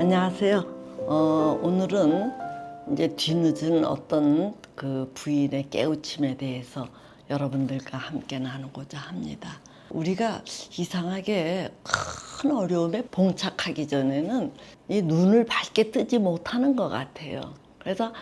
안녕하세요. 어, 오늘은 이제 뒤늦은 어떤 그 부인의 깨우침에 대해서 여러분들과 함께 나누고자 합니다. 우리가 이상하게 큰 어려움에 봉착하기 전에는 이 눈을 밝게 뜨지 못하는 것 같아요. 그래서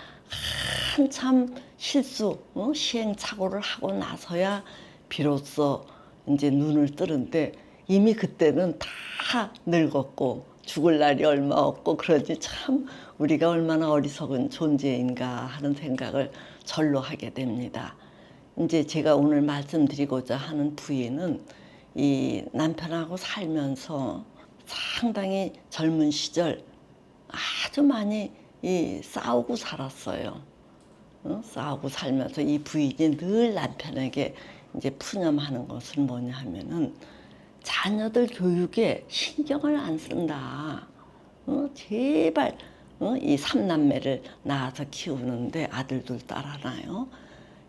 한참 실수, 어? 시행착오를 하고 나서야 비로소 이제 눈을 뜨는데 이미 그때는 다 늙었고 죽을 날이 얼마 없고 그러지 참 우리가 얼마나 어리석은 존재인가 하는 생각을 절로 하게 됩니다. 이제 제가 오늘 말씀드리고자 하는 부인은 이 남편하고 살면서 상당히 젊은 시절 아주 많이 이 싸우고 살았어요. 어? 싸우고 살면서 이 부인이 늘 남편에게 이제 푸념하는 것은 뭐냐 하면은 자녀들 교육에 신경을 안 쓴다. 어? 제발 어? 이 삼남매를 낳아서 키우는데 아들 둘, 딸 하나요.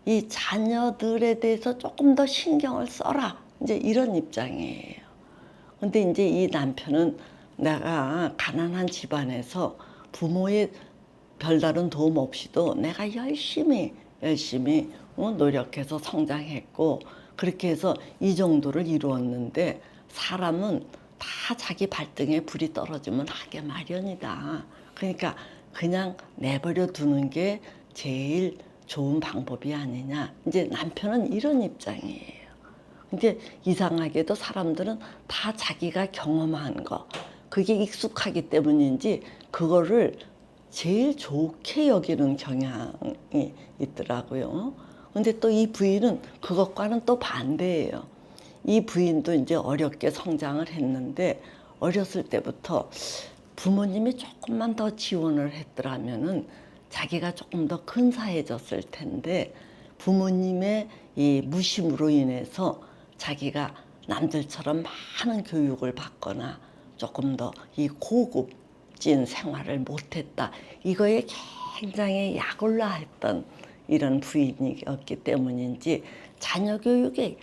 이 자녀들에 대해서 조금 더 신경을 써라. 이제 이런 입장이에요. 근데 이제 이 남편은 내가 가난한 집안에서 부모의 별다른 도움 없이도 내가 열심히 열심히 어, 노력해서 성장했고 그렇게 해서 이 정도를 이루었는데 사람은 다 자기 발등에 불이 떨어지면 하게 마련이다. 그러니까 그냥 내버려 두는 게 제일 좋은 방법이 아니냐. 이제 남편은 이런 입장이에요. 근데 이상하게도 사람들은 다 자기가 경험한 거, 그게 익숙하기 때문인지 그거를 제일 좋게 여기는 경향이 있더라고요. 근데 또 이 부인은 그것과는 또 반대예요. 이 부인도 이제 어렵게 성장을 했는데 어렸을 때부터 부모님이 조금만 더 지원을 했더라면은 자기가 조금 더 근사해졌을 텐데 부모님의 이 무심으로 인해서 자기가 남들처럼 많은 교육을 받거나 조금 더 이 고급진 생활을 못했다. 이거에 굉장히 약올라 했던 이런 부인이었기 때문인지 자녀 교육에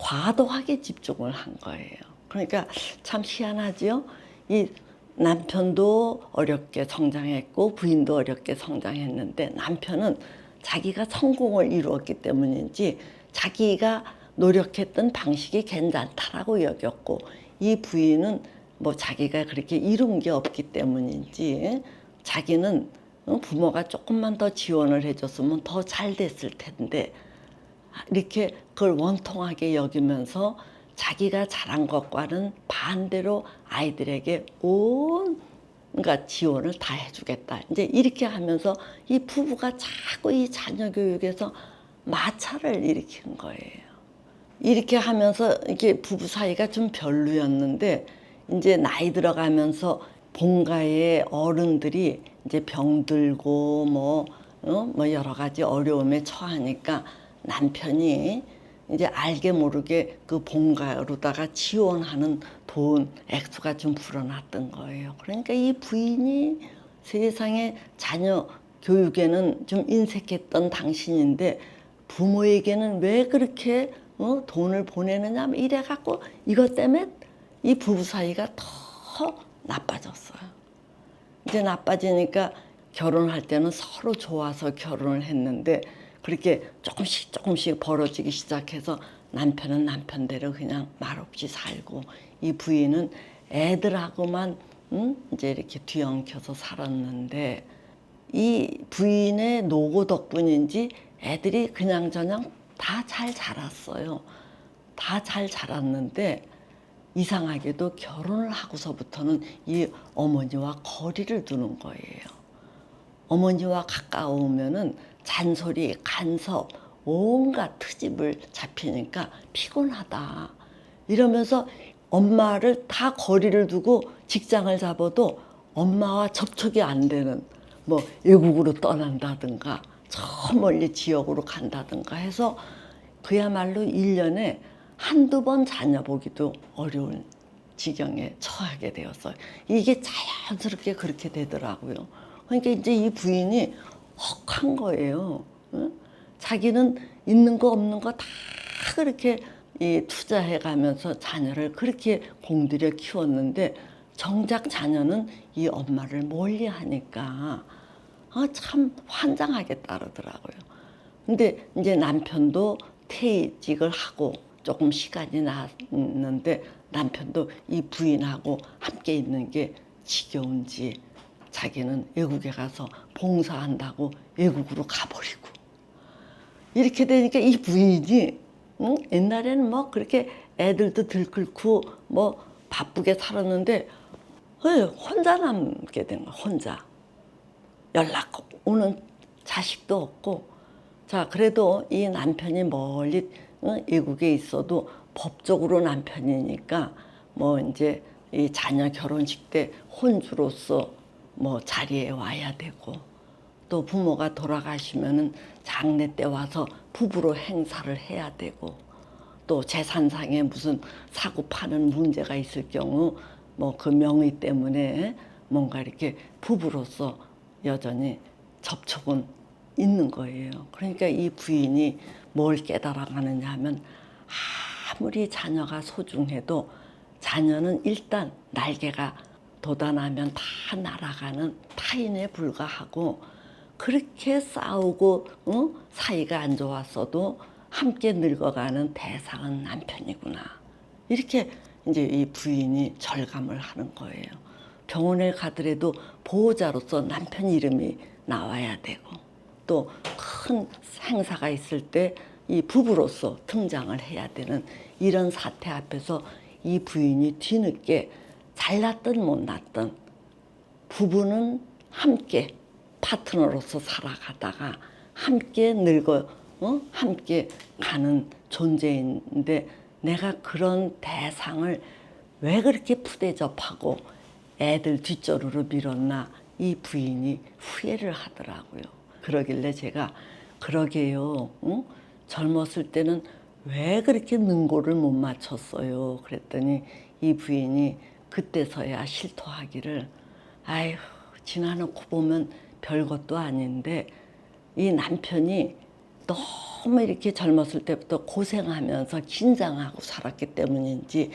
과도하게 집중을 한 거예요. 그러니까 참 희한하지요. 이 남편도 어렵게 성장했고 부인도 어렵게 성장했는데 남편은 자기가 성공을 이루었기 때문인지 자기가 노력했던 방식이 괜찮다라고 여겼고 이 부인은 뭐 자기가 그렇게 이룬 게 없기 때문인지 자기는 어, 부모가 조금만 더 지원을 해줬으면 더 잘 됐을 텐데 이렇게 그걸 원통하게 여기면서 자기가 잘한 것과는 반대로 아이들에게 온 그러니까 지원을 다 해주겠다. 이제 이렇게 하면서 이 부부가 자꾸 이 자녀 교육에서 마찰을 일으키는 거예요. 이렇게 하면서 이게 부부 사이가 좀 별로였는데 이제 나이 들어가면서 본가의 어른들이 이제 병들고 뭐, 어? 뭐 여러 가지 어려움에 처하니까 남편이 이제 알게 모르게 그 본가로다가 지원하는 돈 액수가 좀 불어났던 거예요. 그러니까 이 부인이 세상에 자녀 교육에는 좀 인색했던 당신인데 부모에게는 왜 그렇게 어, 돈을 보내느냐 이래 갖고 이것 때문에 이 부부 사이가 더 나빠졌어요. 이제 나빠지니까 결혼할 때는 서로 좋아서 결혼을 했는데 그렇게 조금씩 조금씩 벌어지기 시작해서 남편은 남편대로 그냥 말없이 살고 이 부인은 애들하고만 음? 이제 이렇게 뒤엉켜서 살았는데 이 부인의 노고 덕분인지 애들이 그냥저냥 다 잘 자랐어요. 다 잘 자랐는데 이상하게도 결혼을 하고서부터는 이 어머니와 거리를 두는 거예요. 어머니와 가까우면은 잔소리, 간섭, 온갖 트집을 잡히니까 피곤하다. 이러면서 엄마를 다 거리를 두고 직장을 잡아도 엄마와 접촉이 안 되는 뭐 외국으로 떠난다든가 저 멀리 지역으로 간다든가 해서 그야말로 일년에 한두 번 자녀 보기도 어려운 지경에 처하게 되었어요. 이게 자연스럽게 그렇게 되더라고요. 그러니까 이제 이 부인이 혹한 거예요. 응? 자기는 있는 거 없는 거 다 그렇게 이 투자해 가면서 자녀를 그렇게 공들여 키웠는데 정작 자녀는 이 엄마를 멀리 하니까 아, 참 환장하게 따르더라고요. 근데 이제 남편도 퇴직을 하고 조금 시간이 났는데 남편도 이 부인하고 함께 있는 게 지겨운지 자기는 외국에 가서 봉사한다고 외국으로 가버리고 이렇게 되니까 이 부인이 응? 옛날에는 뭐 그렇게 애들도 들끓고 뭐 바쁘게 살았는데 왜 혼자 남게 된 거야 혼자 연락 오는 자식도 없고 자 그래도 이 남편이 멀리 응? 외국에 있어도 법적으로 남편이니까 뭐 이제 이 자녀 결혼식 때 혼주로서 뭐 자리에 와야 되고 또 부모가 돌아가시면은 장례 때 와서 부부로 행사를 해야 되고 또 재산상에 무슨 사고 파는 문제가 있을 경우 뭐 그 명의 때문에 뭔가 이렇게 부부로서 여전히 접촉은 있는 거예요. 그러니까 이 부인이 뭘 깨달아가느냐 하면 아무리 자녀가 소중해도 자녀는 일단 날개가 돋아나면 다 날아가는 타인에 불과하고 그렇게 싸우고 어? 사이가 안 좋았어도 함께 늙어가는 대상은 남편이구나. 이렇게 이제 이 부인이 절감을 하는 거예요. 병원에 가더라도 보호자로서 남편 이름이 나와야 되고 또 큰 행사가 있을 때 이 부부로서 등장을 해야 되는 이런 사태 앞에서 이 부인이 뒤늦게 잘났든 못났든 부부는 함께 파트너로서 살아가다가 함께 늙어 어? 함께 가는 존재인데 내가 그런 대상을 왜 그렇게 푸대접하고 애들 뒷조르로 밀었나 이 부인이 후회를 하더라고요. 그러길래 제가 그러게요. 응? 젊었을 때는 왜 그렇게 능고를 못 맞췄어요. 그랬더니 이 부인이 그때서야 실토하기를 아휴 지나놓고 보면 별것도 아닌데 이 남편이 너무 이렇게 젊었을 때부터 고생하면서 긴장하고 살았기 때문인지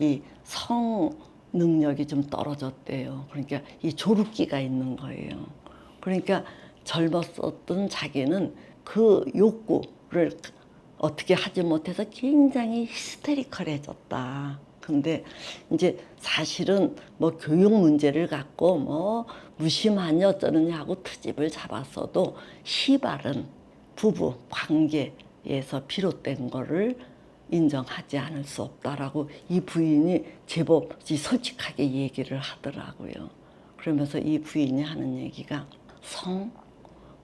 이 성 능력이 좀 떨어졌대요. 그러니까 이 조루기가 있는 거예요. 그러니까 젊었었던 자기는 그 욕구를 어떻게 하지 못해서 굉장히 히스테리컬해졌다. 근데 이제 사실은 뭐 교육 문제를 갖고 뭐 무심하니 어쩌느냐 하고 트집을 잡았어도 시발은 부부 관계에서 비롯된 거를 인정하지 않을 수 없다라고 이 부인이 제법 솔직하게 얘기를 하더라고요. 그러면서 이 부인이 하는 얘기가 성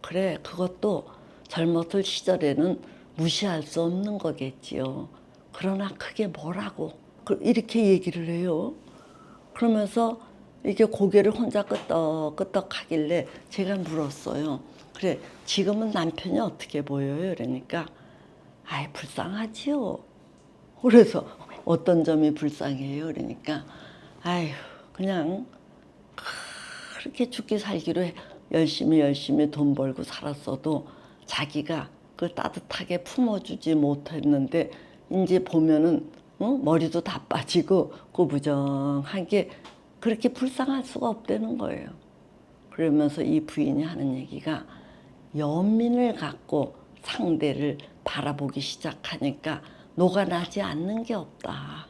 그래 그것도 젊었을 시절에는 무시할 수 없는 거겠지요. 그러나 그게 뭐라고 그- 이렇게 얘기를 해요. 그러면서 이게 고개를 혼자 끄덕끄덕 하길래 제가 물었어요. 그래 지금은 남편이 어떻게 보여요? 그러니까 아이 불쌍하지요. 그래서 어떤 점이 불쌍해요? 그러니까 아휴 그냥 그렇게 죽기 살기로 해- 열심히 열심히 돈 벌고 살았어도 자기가 그걸 따뜻하게 품어주지 못했는데 이제 보면은 어? 머리도 다 빠지고 고부정한 게 그렇게 불쌍할 수가 없다는 거예요. 그러면서 이 부인이 하는 얘기가 연민을 갖고 상대를 바라보기 시작하니까 녹아나지 않는 게 없다.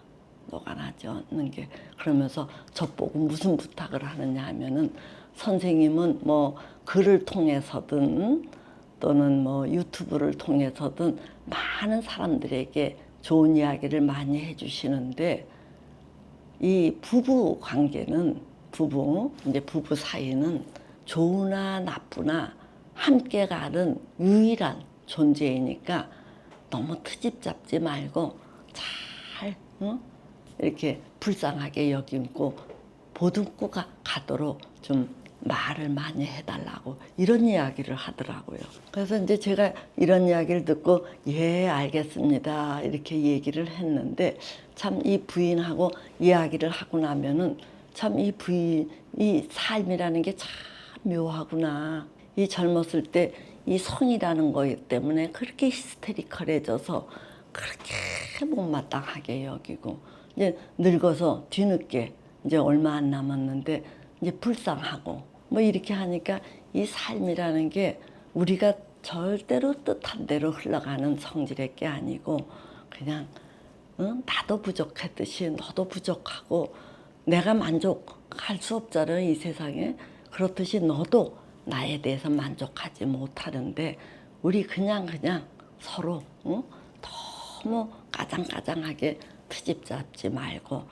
녹아나지 않는 게 그러면서 저보고 무슨 부탁을 하느냐 하면은 선생님은 뭐 글을 통해서든 또는 뭐 유튜브를 통해서든 많은 사람들에게 좋은 이야기를 많이 해주시는데 이 부부 관계는 부부 이제 부부 사이는 좋으나 나쁘나 함께 가는 유일한 존재이니까 너무 트집 잡지 말고 잘 응? 이렇게 불쌍하게 여기고 보듬고 가, 가도록 좀 말을 많이 해달라고 이런 이야기를 하더라고요. 그래서 이제 제가 이런 이야기를 듣고 예 알겠습니다 이렇게 얘기를 했는데 참 이 부인하고 이야기를 하고 나면은 참 이 부인 이 삶이라는 게 참 묘하구나. 이 젊었을 때 이 성이라는 거 때문에 그렇게 히스테리컬해져서 그렇게 못마땅하게 여기고 이제 늙어서 뒤늦게 이제 얼마 안 남았는데 이제 불쌍하고 뭐 이렇게 하니까 이 삶이라는 게 우리가 절대로 뜻한 대로 흘러가는 성질의 게 아니고 그냥 응? 나도 부족했듯이 너도 부족하고 내가 만족할 수 없잖아요 이 세상에 그렇듯이 너도 나에 대해서 만족하지 못하는데 우리 그냥 그냥 서로 응? 너무 까장까장하게 트집 잡지 말고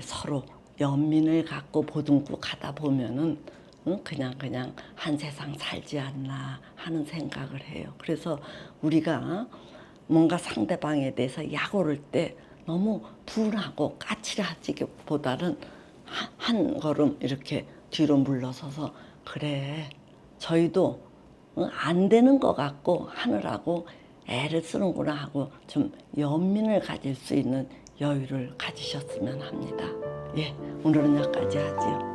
서로 연민을 갖고 보듬고 가다 보면은 응? 그냥 그냥 한 세상 살지 않나 하는 생각을 해요. 그래서 우리가 뭔가 상대방에 대해서 약오를 때 너무 둔하고 까칠하지보다는 한- 한 걸음 이렇게 뒤로 물러서서 그래 저희도 응, 안 되는 것 같고 하느라고 애를 쓰는구나 하고 좀 연민을 가질 수 있는 여유를 가지셨으면 합니다. 예, 오늘은 여기까지 하지요.